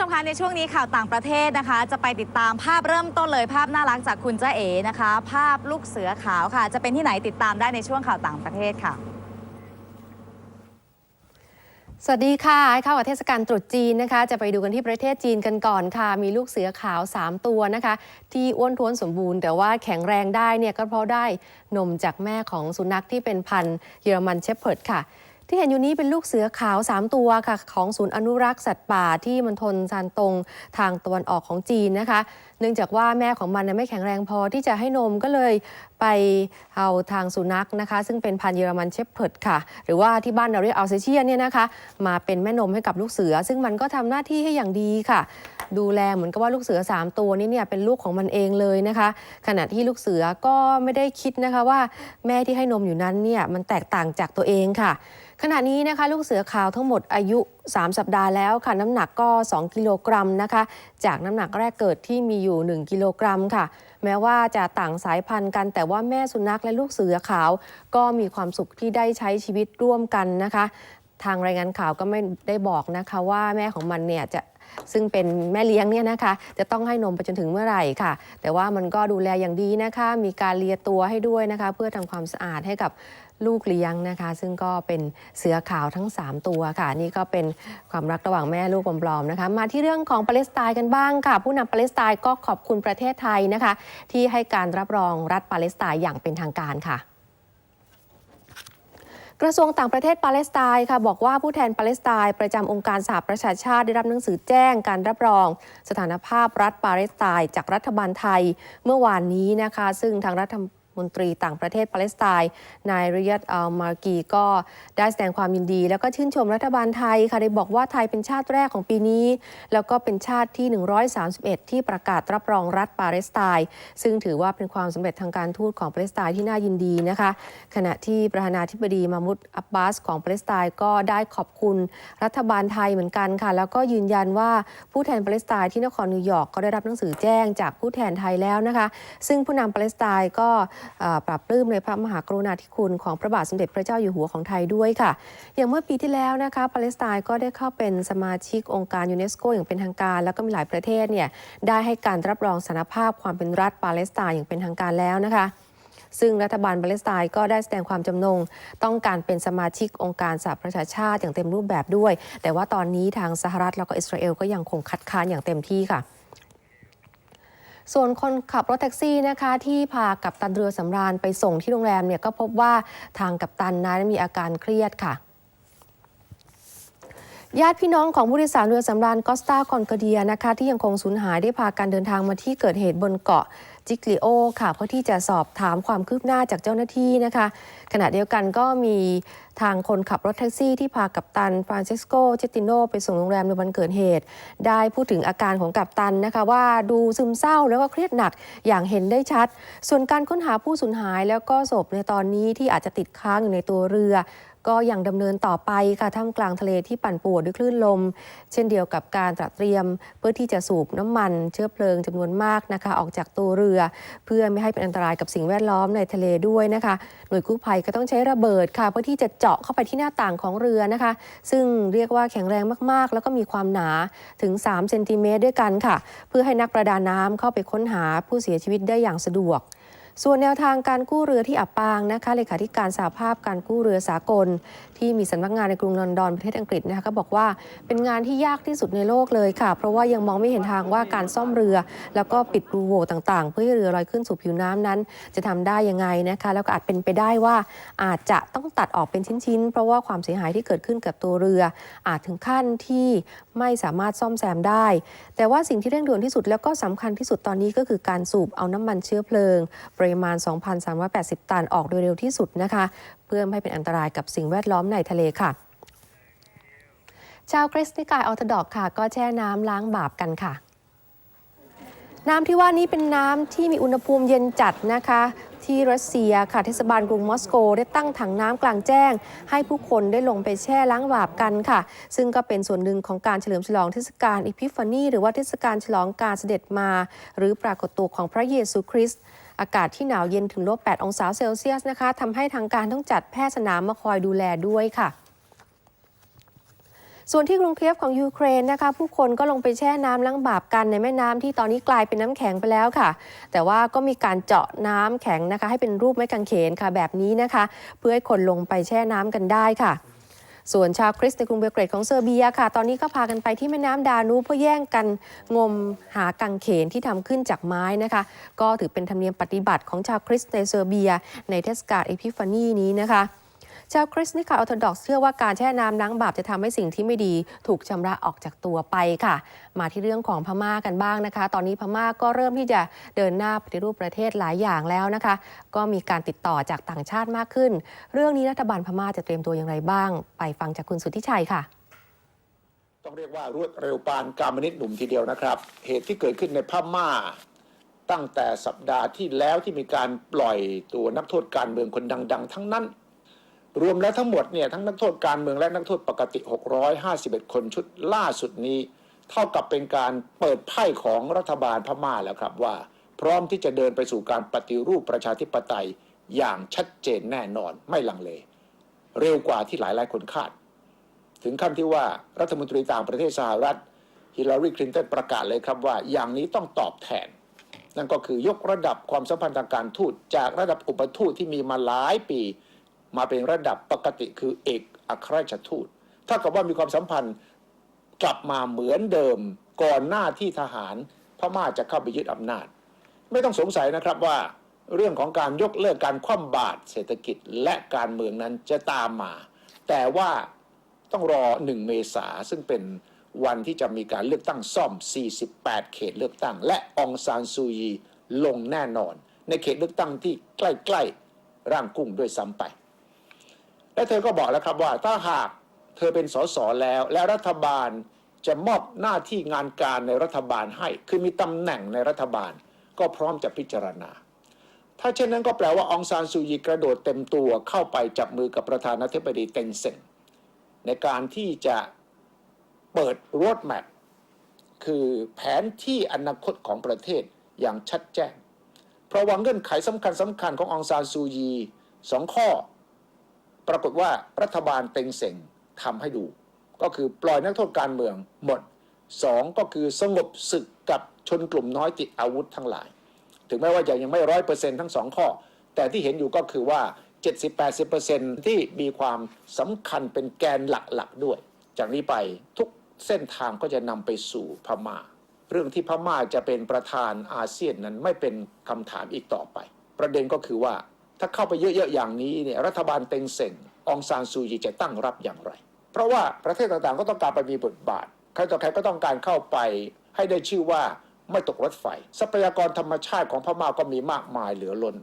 ชมคะในช่วงนี้ข่าวต่างประเทศนะคะ จะไปติดตามภาพเริ่มต้นเลยภาพน่ารักจากคุณเจ้าเอ๋นะคะ ภาพลูกเสือขาวค่ะ จะเป็นที่ไหนติดตามได้ในช่วงข่าวต่างประเทศค่ะสวัสดีค่ะเข้ากับเทศกาลตรุษจีนนะคะ จะไปดูกันที่ประเทศจีนกันก่อนค่ะ มีลูกเสือขาว 3 ตัวนะคะ ที่อ้วนท้วนสมบูรณ์ แต่ว่าแข็งแรงได้เนี่ยก็เพราะได้นมจากแม่ของสุนัขที่เป็นพันธุ์เยอรมันเชพเพิร์ดค่ะ ที่เห็นอยู่นี้เป็นลูกเสือขาว 3 ตัวค่ะ ของศูนย์อนุรักษ์สัตว์ป่าที่มณฑลซานตงทางตะวันออกของจีนนะคะ เนื่องจากว่าแม่ของมันไม่แข็งแรงพอที่จะให้นมก็เลย ไปเอาทางสุนัขนะคะ ซึ่งเป็นพันธุ์เยอรมันเชพเพิร์ดค่ะ หรือว่าที่บ้านเราเรียกอัลเซเชียนเนี่ยนะคะ มาเป็นแม่นมให้กับลูกเสือ ซึ่งมันก็ทำหน้าที่ให้อย่างดีค่ะ ดูแลเหมือนกับว่าลูกเสือ 3 ตัวนี้เนี่ยเป็นลูกของมันเองเลยนะคะ ขณะที่ลูกเสือก็ไม่ได้คิดนะคะว่าแม่ที่ให้นมอยู่นั้นเนี่ยมันแตกต่างจากตัวเองค่ะขณะนี้นะคะลูกเสือขาวทั้งหมดอายุ 3 สัปดาห์แล้วค่ะ น้ำหนักก็ 2 กิโลกรัมนะคะ จากน้ำหนักแรกเกิดที่มีอยู่ 1 กิโลกรัมค่ะ แม้ว่าจะต่างสายพันธุ์กัน แต่ว่าแม่สุนัขและลูกเสือขาว ก็มีความสุขที่ได้ใช้ชีวิตร่วมกันนะคะ ทางรายงานข่าวก็ไม่ได้บอกนะคะว่าแม่ของมันเนี่ยจะซึ่งเป็นแม่เลี้ยงเนี่ยนะคะ จะต้องให้นมไปจนถึงเมื่อไหร่ค่ะ แต่ว่ามันก็ดูแลอย่างดีนะคะ มีการเลียตัวให้ด้วยนะคะ เพื่อทำความสะอาดให้กับ ลูกเลี้ยงนะคะ ซึ่งก็เป็นเสือขาวทั้ง 3 ตัวค่ะ นี่ก็เป็นความรักระหว่างแม่ลูกปลอมๆนะคะ มาที่เรื่องของปาเลสไตน์กันบ้างค่ะ ผู้นำปาเลสไตน์ก็ขอบคุณประเทศไทยนะคะ ที่ให้การรับรองรัฐปาเลสไตน์อย่างเป็นทางการค่ะกระทรวงต่างประเทศปาเลสไตน์ค่ะบอกว่าผู้แทนปาเลสไตน์ประจำองค์การสหประชาชาติได้รับหนังสือแจ้งการรับรอง สถานภาพรัฐปาเลสไตน์จากรัฐบาลไทยเมื่อวานนี้นะคะ ซึ่งทางรัฐ นตรีต่างประเทศปาเลสไตน์นายริยัตอัลมารกีก็ได้แสดงความยินดี แล้วก็ชื่นชมรัฐบาลไทยค่ะได้บอกว่าไทยเป็นชาติแรกของปีนี้ แล้วก็เป็นชาติที่ 131 ที่ประกาศรับรองรัฐปาเลสไตน์ซึ่งถือว่าเป็นความสำเร็จทางการทูตของปาเลสไตน์ที่น่ายินดีนะคะ ขณะที่ประธานาธิบดีมามุดอับบาสของปาเลสไตน์ก็ได้ขอบคุณรัฐบาลไทยเหมือนกันค่ะ แล้วก็ยืนยันว่าผู้แทนปาเลสไตน์ที่นครนิวยอร์กก็ได้รับหนังสือแจ้งจากผู้แทนไทยแล้วนะคะ ซึ่งผู้นำปาเลสไตน์ก็ปรับปลื้มในพระมหากรุณาธิคุณของพระบาทสมเด็จพระเจ้าอยู่หัวของไทยด้วยค่ะ อย่างเมื่อปีที่แล้วนะคะปาเลสไตน์ก็ได้เข้าเป็นสมาชิกองค์การยูเนสโกอย่างเป็นทางการ แล้วก็มีหลายประเทศเนี่ยได้ให้การรับรองสถารภาพความเป็นรัฐปาเลสไตน์อย่างเป็นทางการแล้วนะคะซึ่งรัฐบาลปาเลสไตน์ก็ได้แสดงความจำนง ต้องการเป็นสมาชิกองค์การสหประชาชาติอย่างเต็มรูปแบบด้วย แต่ว่าตอนนี้ทางสหรัฐแล้วก็อิสราเอลก็ยังคงคัดค้านอย่างเต็มที่ค่ะ ส่วนคนขับรถแท็กซี่นะคะที่พากับตันเรือสำราญไปส่งที่โรงแรมเนี่ยก็พบว่าทางกับตันนั้นมีอาการเครียดค่ะ ญาติพี่น้องของผู้โดยสารเรือสำราญกอสตาคอนกาเดียนะคะที่ยังคงสูญหายได้พาการเดินทางมาที่เกิดเหตุบนเกาะจิกลิโอค่ะเพื่อที่จะสอบถามความคืบหน้าจากเจ้าหน้าที่นะคะ ขณะเดียวกันก็มีทางคนขับรถแท็กซี่ที่พากัปตันฟรานซิสโกเจติโนไปส่งโรงแรมในวันเกิดเหตุ ได้พูดถึงอาการของกัปตันนะคะ ว่าดูซึมเศร้าแล้วก็เครียดหนักอย่างเห็นได้ชัด ส่วนการค้นหาผู้สูญหายแล้วก็ศพในตอนนี้ที่อาจจะติดค้างอยู่ในตัวเรือ ก็ยังดำเนินต่อไปค่ะท่ามกลางทะเลที่ปั่นป่วนด้วยคลื่นลม เช่นเดียวกับการตระเตรียม เพื่อที่จะสูบน้ำมันเชื้อเพลิงจำนวนมากนะคะ ออกจากตัวเรือ เพื่อไม่ให้เป็นอันตรายกับสิ่งแวดล้อมในทะเลด้วยนะคะ หน่วยกู้ภัยก็ต้องใช้ระเบิดค่ะเพื่อที่จะเจาะเข้าไปที่หน้าต่างของเรือนะคะ ซึ่งเรียกว่าแข็งแรงมากๆ แล้วก็มีความหนาถึง3เซนติเมตรด้วยกันค่ะ เพื่อให้นักประดาน้ำเข้าไปค้นหาผู้เสียชีวิตได้อย่างสะดวก ส่วนแนวทางการกู้เรือที่อับปางนะคะเลขาธิการสาภาพการกู้เรือสากล ที่มีสำนักงานในกรุงลอนดอนประเทศอังกฤษนะคะก็บอกว่าเป็นงานที่ยากที่สุดในโลกเลยค่ะ เพราะว่ายังมองไม่เห็นทางว่าการซ่อมเรือ แล้วก็ปิดรูโหว่ต่างๆ เพื่อให้เรือลอยขึ้นสู่ผิวน้ำนั้น จะทำได้ยังไงนะคะแล้วก็อาจเป็นไปได้ว่าอาจจะต้องตัดออกเป็นชิ้นๆ เพราะว่าความเสียหายที่เกิดขึ้นกับตัวเรือ อาจถึงขั้นที่ไม่สามารถซ่อมแซมได้ แต่ว่าสิ่งที่เร่งด่วนที่สุดแล้วก็สำคัญที่สุดตอนนี้ก็คือการสูบเอาน้ำมันเชื้อเพลิงปริมาณ 2,380 ตันออกโดยเร็วที่สุดนะคะ เพื่อไม่ให้เป็นอันตรายกับสิ่งแวดล้อมในทะเลค่ะ ชาวคริสต์นิกายออร์โธดอกค่ะ ก็แช่น้ำล้างบาปกันค่ะน้ำที่ว่านี้เป็นน้ำที่มีอุณหภูมิเย็นจัดนะคะ ที่รัสเซียค่ะเทศบาลกรุงมอสโก ได้ตั้งถังน้ำกลางแจ้ง ให้ผู้คนได้ลงไปแช่ล้างบาปกันค่ะ ซึ่งก็เป็นส่วนหนึ่งของการเฉลิมฉลองเทศกาลอีพิฟานี หรือว่าเทศกาลฉลองการเสด็จมา หรือปรากฏตัวของพระเยซูคริสต์ อากาศที่หนาวเย็นถึงลบ 8 องศาเซลเซียสนะคะทำให้ทางการต้องจัดแพทย์สนามมาคอยดูแลด้วยค่ะส่วนที่กรุงเคียฟของยูเครนนะคะ ผู้คนก็ลงไปแช่น้ำล้างบาปกันในแม่น้ำที่ตอนนี้กลายเป็นน้ำแข็งไปแล้วค่ะ แต่ว่าก็มีการเจาะน้ำแข็งนะคะ ให้เป็นรูปไม้กางเขนค่ะแบบนี้นะคะ เพื่อให้คนลงไปแช่น้ำกันได้ค่ะ ส่วนชาวคริสต์ในกรุงเบลเกรดของเซอร์เบียค่ะ ตอนนี้ก็พากันไปที่แม่น้ำดานูเพื่อแย่งกันงมหากังเขนที่ทำขึ้นจากไม้นะคะ ก็ถือเป็นธรรมเนียมปฏิบัติของชาวคริสต์ในเซอร์เบีย ในเทศกาลเอพิฟานีนี้นะคะ ชาวคริสต์นิกายออร์โธดอกซ์เชื่อว่าการแช่น้ำล้างบาปจะทำให้สิ่งที่ไม่ดีถูกชำระออกจากตัวไปค่ะ มาที่เรื่องของพม่ากันบ้างนะคะ ตอนนี้พม่าก็เริ่มที่จะเดินหน้าปฏิรูปประเทศหลายอย่างแล้วนะคะ ก็มีการติดต่อจากต่างชาติมากขึ้น เรื่องนี้รัฐบาลพม่าจะเตรียมตัวอย่างไรบ้าง ไปฟังจากคุณสุทธิชัยค่ะต้องเรียกว่ารวดเร็วปานการมนิดหนุ่มทีเดียวนะครับ เหตุที่เกิดขึ้นในพม่า ตั้งแต่สัปดาห์ที่แล้วที่มีการปล่อยตัวนักโทษการเมืองคนดัง ๆ ทั้งนั้น รวมแล้วทั้งหมดเนี่ยทั้งนักโทษการเมืองและนักโทษปกติ 651 คนชุดล่าสุดนี้ เท่ากับเป็นการเปิดไพ่ของรัฐบาลพม่าแล้วครับว่า พร้อมที่จะเดินไปสู่การปฏิรูปประชาธิปไตยอย่างชัดเจนแน่นอนไม่ลังเล เร็วกว่าที่หลายหลายคนคาด ถึงขั้นที่ว่ารัฐมนตรีต่างประเทศสหรัฐฮิลลารีคลินตันประกาศเลยครับว่าอย่างนี้ต้องตอบแทน นั่นก็คือยกระดับความสัมพันธ์ทางการทูตจากระดับอุปทูตที่มีมาหลายปี มาเป็นระดับปกติคือเอกอัครราชทูตถ้ากับว่ามีความสัมพันธ์กลับมาเหมือนเดิมก่อนหน้าที่ทหารพม่าจะเข้าไปยึดอำนาจ ไม่ต้องสงสัยนะครับว่าเรื่องของการยกเลิกการคว่ำบาตรเศรษฐกิจและการเมืองนั้นจะตามมา แต่ว่าต้องรอ 1 เมษาซึ่งเป็นวันที่จะมีการเลือกตั้งซ่อม 48 เขตเลือกตั้ง และองซานซูยีลงแน่นอน ในเขตเลือกตั้งที่ใกล้ ๆ ร่างกุ้งด้วยซ้ำไป และเธอก็บอกแล้วครับว่าถ้าหากเธอเป็นสสแล้ว และรัฐบาลจะมอบหน้าที่งานการในรัฐบาลให้ คือมีตำแหน่งในรัฐบาล ก็พร้อมจะพิจารณา ถ้าเช่นนั้นก็แปลว่าองซานซูยีกระโดดเต็มตัวเข้าไปจับมือกับประธานาธิบดีเต็งเซ็งในการที่จะเปิดรถแมพคือแผนที่อนาคตของประเทศอย่างชัดแจ้ง เพราะว่าเงื่อนไขสำคัญสำคัญขององซานซูยีสองข้อ ปรากฏว่ารัฐบาลเต็งเซ็งทำให้ดู ก็คือปล่อยนักโทษการเมืองหมดสองก็คือสงบศึกกับชนกลุ่มน้อยติดอาวุธทั้งหลาย ถึงแม้ว่าจะยังไม่ร้อยเปอร์เซ็นทั้งสองข้อ แต่ที่เห็นอยู่ก็คือว่า 70-80%ที่มีความสำคัญเป็นแกนหลักๆด้วย จากนี้ไปทุกเส้นทางก็จะนำไปสู่พม่า เรื่องที่พม่าจะเป็นประธานอาเซียนนั้นไม่เป็นคำถามอีกต่อไป ประเด็นก็คือว่า ถ้าเข้าไปเยอะๆอย่างนี้เนี่ยรัฐบาลเต็งเซ็งองซานซูยีจะตั้งรับอย่างไร เพราะว่าประเทศต่างๆก็ต้องการไปมีบทบาทใครต่อใครก็ต้องการเข้าไปให้ได้ชื่อว่าไม่ตกรถไฟ ทรัพยากรธรรมชาติของพม่าก็มีมากมายเหลือล้น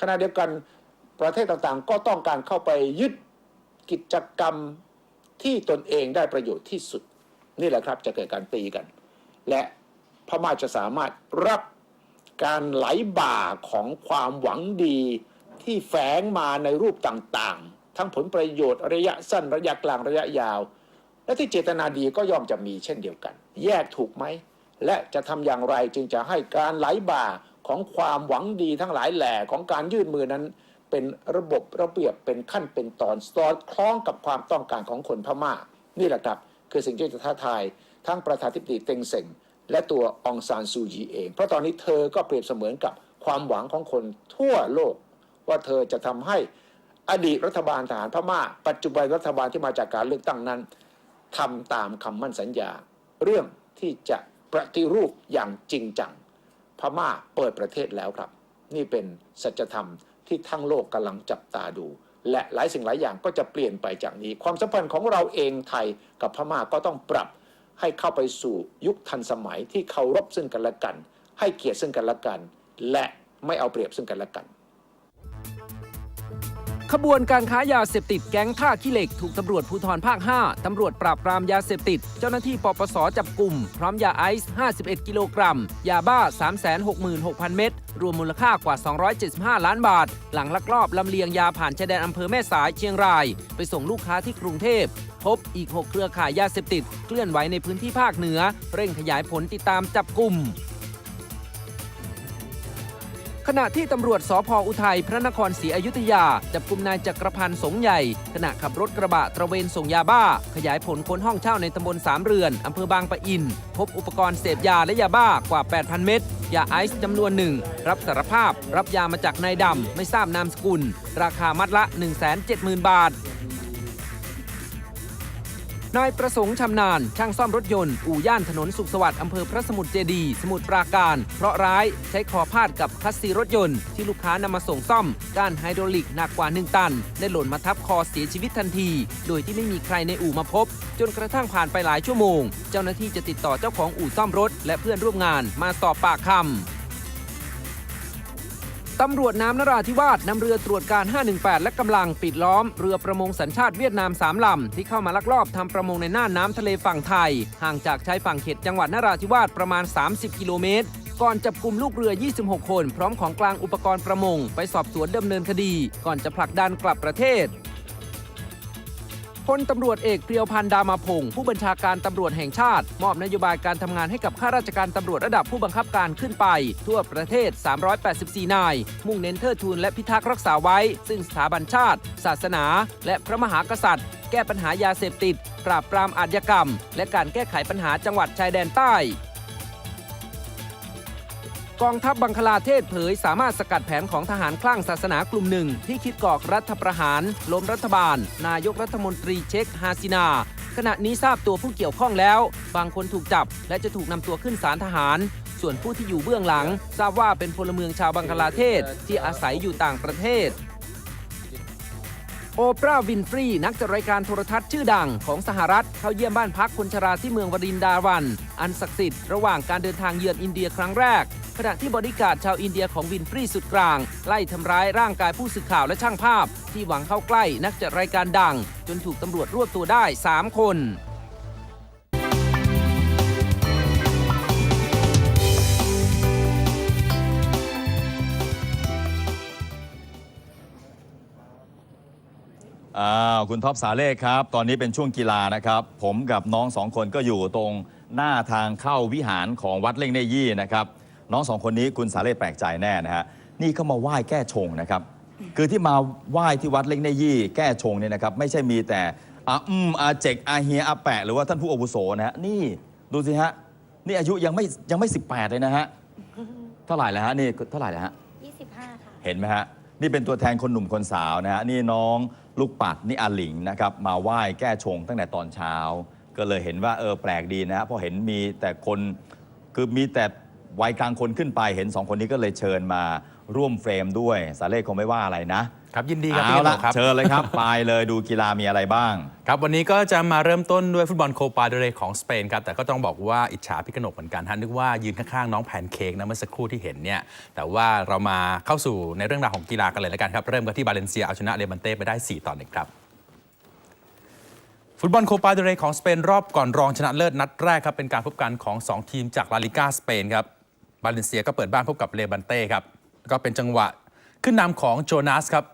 ขณะเดียวกันประเทศต่างๆ ก็ต้องการเข้าไปยึดกิจกรรมที่ตนเองได้ประโยชน์ที่สุด นี่แหละครับจะเกิดการตีกัน และพม่าจะสามารถรับการไหลบ่าของความหวังดี ที่แฝงมาในรูปต่างๆ ทั้งผลประโยชน์ระยะสั้นระยะกลางระยะยาว และที่เจตนาดีก็ย่อมจะมีเช่นเดียวกัน แยกถูกไหม และจะทำอย่างไรจึงจะให้การไหลบ่าของความหวังดีทั้งหลายแหล่ของการยื่นมือนั้น เป็นระบบระเบียบเป็นขั้นเป็นตอนสอดคล้องกับความต้องการของคนพม่า นี่แหละครับคือสิ่งที่จะท้าทายทั้งประธานาธิบดีเต็งเซ็งและตัวองซานซูยีเอง เพราะตอนนี้เธอก็เปรียบเสมือนกับความหวังของคนทั่วโลก ว่าเธอจะทำให้อดีตรัฐบาลทหารพม่า ปัจจุบันรัฐบาลที่มาจากการเลือกตั้งนั้นทำตามคำมั่นสัญญา เรื่องที่จะปฏิรูปอย่างจริงจัง พม่าเปิดประเทศแล้วครับ นี่เป็นสัจธรรมที่ทั้งโลกกำลังจับตาดู และหลายสิ่งหลายอย่างก็จะเปลี่ยนไปจากนี้ ความสัมพันธ์ของเราเองไทยกับพม่าก็ต้องปรับให้เข้าไปสู่ยุคทันสมัยที่เคารพซึ่งกันและกัน ให้เกียรติซึ่งกันและกัน และไม่เอาเปรียบซึ่งกันและกัน ขบวนการค้ายาเสพติดแก๊งท่าขี้เหล็กถูกตำรวจภูธรภาค 5 ตำรวจปราบปรามยาเสพติด เจ้าหน้าที่ปปสจับกลุ่ม พร้อมยาไอซ์ 51 กิโลกรัม ยาบ้า 366,000 เม็ด รวมมูลค่ากว่า 275 ล้านบาท หลังลักลอบลำเลียงยาผ่านชายแดนอำเภอแม่สายเชียงราย ไปส่งลูกค้าที่กรุงเทพ พบอีก 6 เครือข่ายยาเสพติด เคลื่อนไหวในพื้นที่ภาคเหนือ เร่งขยายผลติดตามจับกลุ่ม ขณะที่ตำรวจสพอุทัยพระนครศรีอยุธยา จับกลุ่มนายจักรพันธ์สงใหญ่ ขณะขับรถกระบะตระเวนส่งยาบ้า ขยายผลค้นห้องเช่าในตำบลสามเรือนอำเภอบางปะอิน พบอุปกรณ์เสพยาและยาบ้ากว่า 8,000 เม็ดยาไอซ์จำนวนหนึ่ง รับสารภาพ รับยามาจากนายดำไม่ทราบนามสกุล ราคามัดละ 170,000 บาท นายประสงค์ชำนาญ ช่างซ่อมรถยนต์ อู่ย่านถนนสุขสวัสดิ์อำเภอพระสมุทรเจดี สมุทรปราการ เพราะร้ายใช้คอพาดกับคัสซีรถยนต์ ที่ลูกค้านำมาส่งซ่อมก้านไฮดรอลิกหนักกว่า 1 ตัน ได้หล่นมาทับคอเสียชีวิตทันที โดยที่ไม่มีใครในอู่มาพบ จนกระทั่งผ่านไปหลายชั่วโมง เจ้าหน้าที่จะติดต่อเจ้าของอู่ซ่อมรถ และเพื่อนร่วมงานมาสอบปากคำ ตำรวจน้ำนราธิวาสนำเรือตรวจการ 518 และกำลังปิดล้อม เรือประมงสัญชาติเวียดนาม3ลำ ที่เข้ามาลักลอบทำประมงในน่านน้ำทะเลฝั่งไทย ห่างจากชายฝั่งเขตจังหวัดนราธิวาสประมาณ 30 กิโลเมตร ก่อนจับกลุ่มลูกเรือ 26 คน พร้อมของกลางอุปกรณ์ประมง ไปสอบสวนดำเนินคดี ก่อนจะผลักดันกลับประเทศ พลตำรวจเอกเพียวพันธ์ดามาพงศ์ผู้บัญชาการตำรวจแห่งชาติ มอบนโยบายการทำงานให้กับข้าราชการตำรวจระดับผู้บังคับการขึ้นไป ทั่วประเทศ 384 นาย มุ่งเน้นเทิดทูนและพิทักษ์รักษาไว้ ซึ่งสถาบันชาติ ศาสนา และพระมหากษัตริย์ แก้ปัญหายาเสพติด ปราบปรามอาชญากรรม และการแก้ไขปัญหาจังหวัดชายแดนใต้ กองทัพบังคลาเทศเผยสามารถสกัดแผนของทหารคลั่งศาสนากลุ่มหนึ่ง ที่คิดก่อรัฐประหารล้มรัฐบาล นายกรัฐมนตรีเช็คฮาซินา ขณะนี้ทราบตัวผู้เกี่ยวข้องแล้ว บางคนถูกจับ และจะถูกนำตัวขึ้นศาลทหาร ส่วนผู้ที่อยู่เบื้องหลัง ทราบว่าเป็นพลเมืองชาวบังคลาเทศที่อาศัยอยู่ต่างประเทศ โอปราห์วินฟรี นักจัดรายการโทรทัศน์ชื่อดังของสหรัฐ เข้าเยี่ยมบ้านพักคนชราที่เมืองวรินดาวัน อันศักดิ์สิทธิ์ระหว่างการเดินทางเยือนอินเดียครั้งแรก ขณะที่บริการชาวอินเดียของวินฟรีสุดกลาง ไล่ทำร้ายร่างกายผู้สื่อข่าวและช่างภาพ ที่หวังเข้าใกล้นักจัดรายการดัง จนถูกตำรวจรวบตัวได้ 3 คน อ้าวคุณท็อปสาเล่ครับ ตอนนี้เป็นช่วงกีฬานะครับ ผมกับน้องสองคนก็อยู่ตรงหน้าทางเข้าวิหารของวัดเล่งเนยี่นะครับ น้องสองคนนี้คุณสาเล่แปลกใจแน่นะฮะนี่เขามาไหว้แก้ชงนะครับ คือที่มาไหว้ที่วัดเล่งเนยี่ แก้ชงเนี่ยนะครับ ไม่ใช่มีแต่อาอืมอาเจกอาเฮียอาแปะ หรือว่าท่านผู้อาวุโสนะฮะนี่ดูสิฮะนี่อายุยังไม่ยังไม่18เลยนะฮะเท่าไหร่แล้วฮะนี่เท่าไหร่แล้วฮะ25 ค่ะ เห็นไหมฮะนี่เป็นตัวแทนคนหนุ่มคนสาวนะฮะนี่น้อง ลูกปัดนี่อาหลิงนะครับมาไหว้แก้ชงตั้งแต่ตอนเช้า ก็เลยเห็นว่าเออแปลกดีนะเพราะเห็นมีแต่คนคือมีแต่วัยกลางคนขึ้นไปเห็นสองคนนี้ก็เลยเชิญมาร่วมเฟรมด้วยสาเล่คงไม่ว่าอะไรนะ ครับยินดีครับเอาพี่กละนกครับ เชิญเลยครับ ไปเลยดูกีฬามีอะไรบ้าง ครับวันนี้ก็จะมาเริ่มต้นด้วยฟุตบอลโคปาเดเรของสเปนครับแต่ก็ต้องบอกว่าอิจฉาพี่กนกเหมือนกันท่านนึกว่ายืนข้างๆน้องแพนเค้กนะเมื่อสักครู่ที่เห็นเนี่ยแต่ว่าเรามาเข้าสู่ในเรื่องราวของกีฬากันเลยแล้วกันครับ เริ่มกันที่บาเลนเซียเอาชนะเลบันเต้ไปได้ 4 ต่อหนึ่งครับฟุตบอลโคปาเดเรของสเปนรอบก่อนรองชนะเลิศนัดแรกครับเป็นการพบกันของ 2 ทีมจากลาลิก้าสเปนครับบาเลนเซียก็เปิดบ้านพบกับเลบันเต้ครับแล้วก็เป็นจังหวะขึ้นนำของโจนาสครับ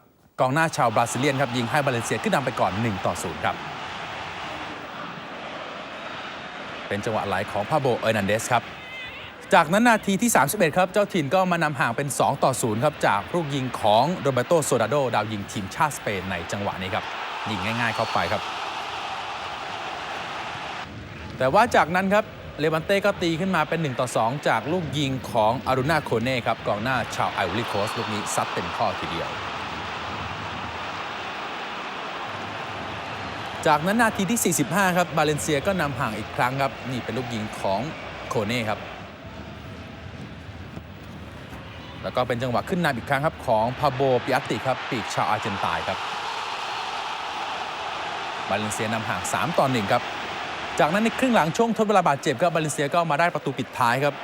กองหน้าชาวบราซิเลียนครับยิงให้บาเลนเซียขึ้นนำไปก่อน 1 ต่อ 0 ครับ เป็นจังหวะไหลของพาโบเออร์นันเดสครับ จากนั้นนาทีที่ 31 ครับ เจ้าถิ่นก็มานำห่างเป็น 2 ต่อ 0 ครับ จากลูกยิงของโรเบโตโซดาโด ดาวยิงทีมชาติสเปนในจังหวะนี้ครับ ยิงง่ายๆเข้าไปครับ แต่ว่าจากนั้นครับเลบันเต้ก็ตีขึ้นมาเป็น 1 ต่อ 2 จากลูกยิงของอารุณาโคเน่ครับกองหน้าชาวไอวอรี่โคสต์ลูกนี้ซัดเต็มข้อทีเดียว จากนั้นนาทีที่ 45 ครับ บาเลนเซียก็นำห่างอีกครั้งครับ นี่เป็นลูกยิงของโคเน่ครับ แล้วก็เป็นจังหวะขึ้นนำอีกครั้งครับ ของพาโบปิอัตติครับ ปีกชาวอาร์เจนตายครับ บาเลนเซียนำห่าง 3 ต่อ 1 ครับ จากนั้นในครึ่งหลังช่วงทดเวลาบาดเจ็บครับบาเลนเซียก็มาได้ประตูปิดท้ายครับ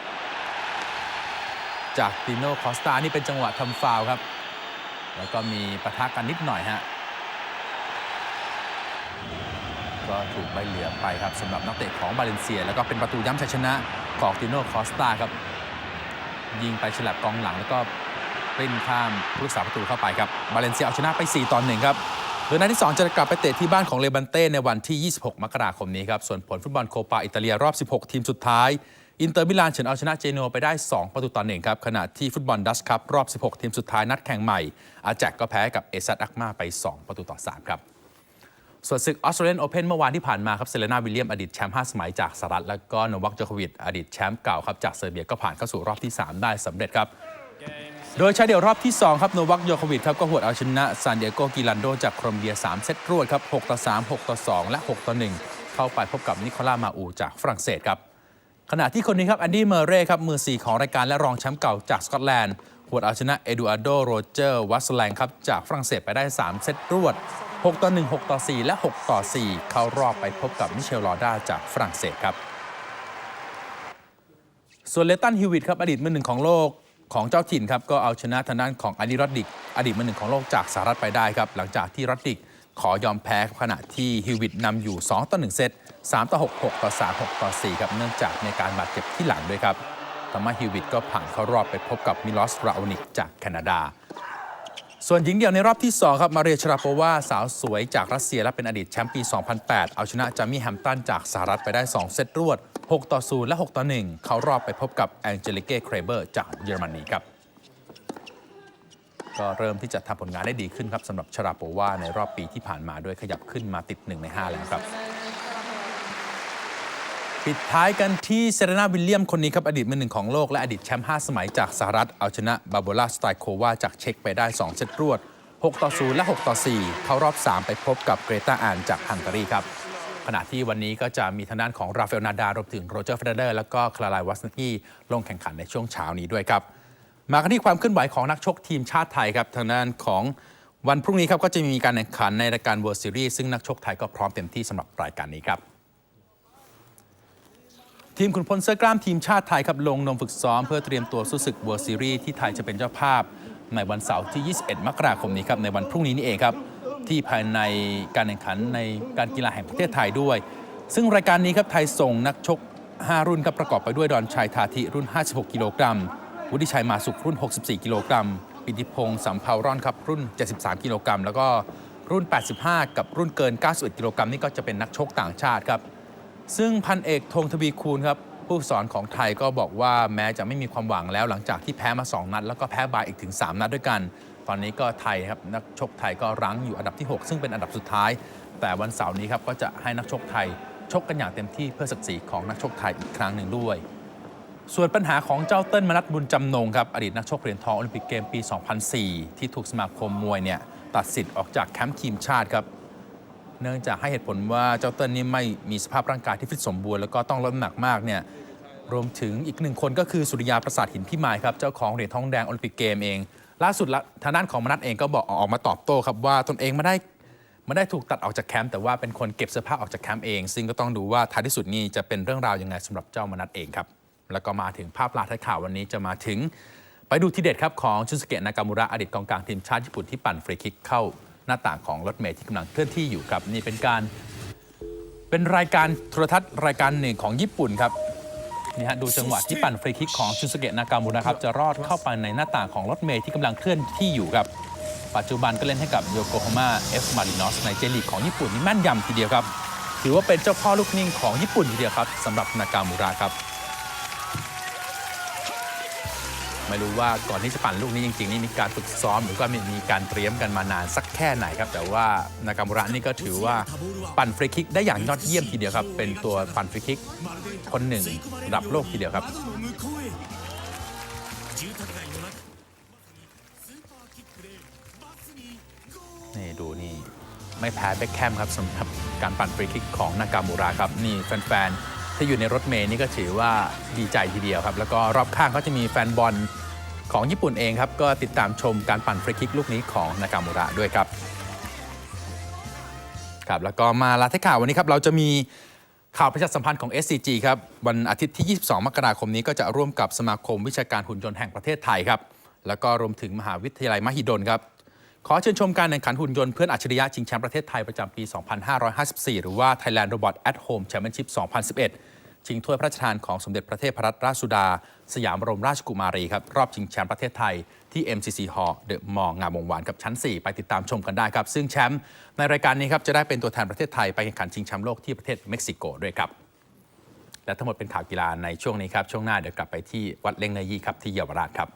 จากติโนคอสตานี่เป็นจังหวะทำฟาวครับ แล้วก็มีปะทะกันนิดหน่อยฮะ ก็ถูกใบเหลืองไปครับสำหรับนักเตะของบาเลนเซีย แล้วก็เป็นประตูย้ำชัยชนะของติโนคอสตาครับ ยิงไปฉลับกองหลังแล้วก็ปริ้นข้ามผู้รักษาประตูเข้าไปครับบาเลนเซียเอาชนะไป 4 ต่อ1ครับโดยนัดที่ 2 จะกลับไปเตะที่บ้านของเลบันเต้ในวันที่ 26 มกราคมนี้ครับ ส่วนผลฟุตบอลโคปาอิตาเลียรอบ 16 ทีมสุดท้าย อินเตอร์มิลานเฉินเอาชนะเจโนไปได้ 2 ประตูต่อหนึ่งครับ ขณะที่ฟุตบอลดัชครับรอบ 16 ทีมสุดท้ายนัดแข่งใหม่ อาแจกก็แพ้กับเอซัตอักมาไป 2 ประตูต่อ 3 ครับ ส่วนศึกออสเตรเลียนโอเพนเมื่อวานที่ผ่านมาครับเซเลนาวิลเลียมอดีตแชมป์5สมัยจากสหรัฐ แล้วก็โนวัคโจโควิดอดีตแชมป์เก่าครับจากเซอร์เบียก็ผ่านเข้าสู่รอบที่ 3 ได้สำเร็จครับโดยชายเดี่ยวรอบที่ 2 ครับ โนวัคโยโควิดครับ ก็หวดเอาชนะซานดิเอโกกิลันโดจากโคลอมเบีย 3 เซตรวดครับ 6 ต่อ 3 6 ต่อ 2 และ 6 ต่อ 1 เข้าไปพบกับนิโคล่ามาอูจากฝรั่งเศสครับ ขณะที่คนนี้ครับแอนดี้เมอร์เร่ครับมือ 4 ของรายการและรองแชมป์เก่าจากสกอตแลนด์หวดเอาชนะเอดูอาร์โดโรเจอร์วัสแลงครับจากฝรั่งเศสไปได้ 3 เซตรวด 6 ต่อ 1 6 ต่อ 4 และ 6 ต่อ 4 เข้ารอบไปพบกับมิเชลลอร์ด้าจากฝรั่งเศสครับ ส่วนเลตันฮิวิตครับอดีตมือหนึ่งของโลกของเจ้าถิ่นครับก็เอาชนะทางด้านของอาลีรอดดิก อดีตมือหนึ่งของโลกจากสหรัฐไปได้ครับหลังจากที่รอดดิกขอยอมแพ้ขณะที่ฮิวิตนำอยู่ 2 ต่อ 1 เซต 3 ต่อ 6 6 ต่อ 3 6 ต่อ 4 ครับ เนื่องจากมีการบาดเจ็บที่หลังด้วยครับทำให้ฮิวิตก็ผ่านเข้ารอบไปพบกับมิลอสราอนิกจากแคนาดา ส่วนหญิงเดี่ยวในรอบที่ 2 ครับ มาเรียชราโปวาสาวสวยจากรัสเซียและเป็นอดีตแชมป์ปี 2008 เอาชนะจามี่แฮมตันจากสหรัฐไปได้ 2 เซตรวด 6 ต่อ 0 และ 6 ต่อ 1 เขารอบไปพบกับแองเจลิเก้เครเบอร์จากเยอรมนีครับ ก็เริ่มที่จะทำผลงานได้ดีขึ้นครับสำหรับชราโปวาในรอบปีที่ผ่านมาด้วยขยับขึ้นมาติด 1 ใน 5 แล้วครับ ปิดท้ายกันที่เซเรนาวิลเลียมคนนี้ครับ อดีตมือหนึ่งของโลกและอดีตแชมป์5สมัยจากสหรัฐ เอาชนะบาโบลาสไตโควาจากเช็กไปได้ 2 เซตรวด 6 ต่อ 0 และ 6 ต่อ 4 เข้ารอบ 3 ไปพบกับเกรตาอานจากฮังการีครับ ขณะที่วันนี้ก็จะมีทางด้านของราฟาเอลนาดารวมถึงโรเจอร์เฟเดเดอร์แล้วก็คลาไลวัสนกี้ลงแข่งขันในช่วงเช้านี้ด้วยครับ มากันที่ความเคลื่อนไหวของนักชกทีมชาติไทยครับทางด้านของวันพรุ่งนี้ครับก็จะมีการแข่งขันในรายการ World Series ซึ่งนักชกไทยก็พร้อมเต็มที่สำหรับรายการนี้ครับ ทีมขุนพลเสื้อกล้ามทีมชาติไทยครับลงนมฝึกซ้อมเพื่อเตรียมตัวสู้ศึก World Series ที่ไทยจะเป็นเจ้าภาพในวันเสาร์ที่ 21 มกราคมนี้ครับในวันพรุ่งนี้นี่เองครับที่ภายในการแข่งขันในการกีฬาแห่งประเทศไทยด้วย ซึ่งรายการนี้ครับไทยส่งนักชก 5 รุ่นครับประกอบไปด้วยดอนชัยทาธิรุ่น 56 กิโลกรัมวุฒิชัยมาสุขรุ่น 64 กิโลกรัมปิติพงศ์สัมภาวร่อนครับรุ่น 73 กิโลกรัมแล้วก็รุ่น 85 กับรุ่นเกิน 91 กิโลกรัมนี่ก็จะเป็นนักชกต่างชาติครับ ซึ่งพันเอกธงทวีคูณครับผู้สอนของไทยก็บอกว่าแม้จะไม่มีความหวังแล้วหลังจากที่แพ้มา 2 นัด แล้วก็แพ้บายอีกถึง 3 นัดด้วยกัน ตอนนี้ก็ไทยครับนักชกไทยก็รั้งอยู่อันดับที่ 6 ซึ่งเป็นอันดับสุดท้าย แต่วันเสาร์นี้ครับก็จะให้นักชกไทยชกกันอย่างเต็มที่เพื่อศักดิ์ศรีของนักชกไทยอีกครั้งหนึ่งด้วย ส่วนปัญหาของเจ้าเติ้ลมนัทบุญจำนงครับอดีตนักชกเหรียญทองโอลิมปิกเกมปี 2004 ที่ถูกสมาคมมวยเนี่ยตัดสิทธิ์ออกจากแคมป์ทีมชาติครับ เนื่องจากให้เหตุผลว่าเจ้าเติ้ลนี่ไม่มีสภาพร่างกายที่ฟิตสมบูรณ์แล้วก็ต้องลดน้ำหนักมากเนี่ยรวมถึงอีกหนึ่งคนก็คือสุริยาประสาทหินพิมายครับเจ้าของเหรียญทองแดงโอลิมปิกเกมเอง ล่าสุดทางด้านของมนัทเองก็บอกออกมาตอบโต้ครับว่าตนเองไม่ได้ไม่ได้ถูกตัดออกจากแคมป์แต่ว่าเป็นคนเก็บเสื้อผ้าออกจากแคมป์เอง ซึ่งก็ต้องดูว่าท้ายที่สุดนี่จะเป็นเรื่องราวยังไงสำหรับเจ้ามนัทเองครับแล้วก็มาถึงภาพลาท้ายข่าววันนี้จะมาถึง ไปดูทีเด็ดครับของชุนสเกะนากามูระอดีตกองกลางทีมชาติญี่ปุ่นที่ปั่นฟรีคิกเข้า หน้าต่างของรถเมล์ที่กำลังเคลื่อนที่อยู่ครับนี่เป็นการเป็นรายการโทรทัศน์รายการหนึ่งของญี่ปุ่นครับนี่ฮะดูจังหวะที่ปั่นฟรีคิกของชุนสเกะนากามูระครับจะรอดเข้าไปในหน้าต่างของรถเมล์ที่กำลังเคลื่อนที่อยู่ครับ ปัจจุบันก็เล่นให้กับโยโกฮาม่าเอฟมารินอสในเจลีกของญี่ปุ่นนี่แม่นยำทีเดียวครับ ถือว่าเป็นเจ้าพ่อลูกนิ่งของญี่ปุ่นทีเดียวครับสำหรับนากามูระครับ ไม่รู้ว่าก่อนที่จะปั่นลูกนี้จริงๆนี่มีการฝึกซ้อมหรือว่ามีมีการเตรียมกันมานานสักแค่ไหนครับ แต่ว่านากามูระนี่ก็ถือว่าปั่นฟรีคิกได้อย่างยอดเยี่ยมทีเดียวครับ เป็นตัวปั่นฟรีคิกคนหนึ่งระดับโลกทีเดียวครับนี่ดูนี่ไม่แพ้เบคแคมครับสำหรับการปั่นฟรีคิกของนากามูระครับ นี่แฟนๆ ที่อยู่ในรถเมย์นี่ก็ถือว่าดีใจทีเดียวครับ แล้วก็รอบข้างก็จะมีแฟนบอลของญี่ปุ่นเองครับ ก็ติดตามชมการปั่นฟรีคิกลูกนี้ของนากามูระด้วยครับครับแล้วก็มาลาเทข่าววันนี้ครับเราจะมีข่าวประชาสัมพันธ์ของ SCG ครับวันอาทิตย์ที่ 22 มกราคมนี้ก็จะร่วมกับสมาคมวิชาการหุ่นยนต์แห่งประเทศไทยครับแล้วก็รวมถึงมหาวิทยาลัยมหิดลครับ ขอเชิญชมการแข่งขันหุ่นยนต์เพื่อนอัจฉริยะชิงแชมป์ประเทศไทยประจำปี 2554 หรือว่า Thailand Robot at Home Championship 2011 ชิงถ้วยพระราชทานของสมเด็จพระเทพรัตนราชสุดา สยามบรมราชกุมารีครับ รอบชิงแชมป์ประเทศไทยที่ MCC Hall เดอะมองามวงวานกับชั้น 4 ไปติดตามชมกันได้ครับ ซึ่งแชมป์ในรายการนี้ครับจะได้เป็นตัวแทนประเทศไทยไปแข่งขันชิงแชมป์โลกที่ประเทศเม็กซิโกด้วยครับและทั้งหมดเป็นข่าวกีฬาในช่วงนี้ครับช่วงหน้าเดี๋ยวกลับไปที่วัดเล่งเนยี่ครับที่เยาวราชครับ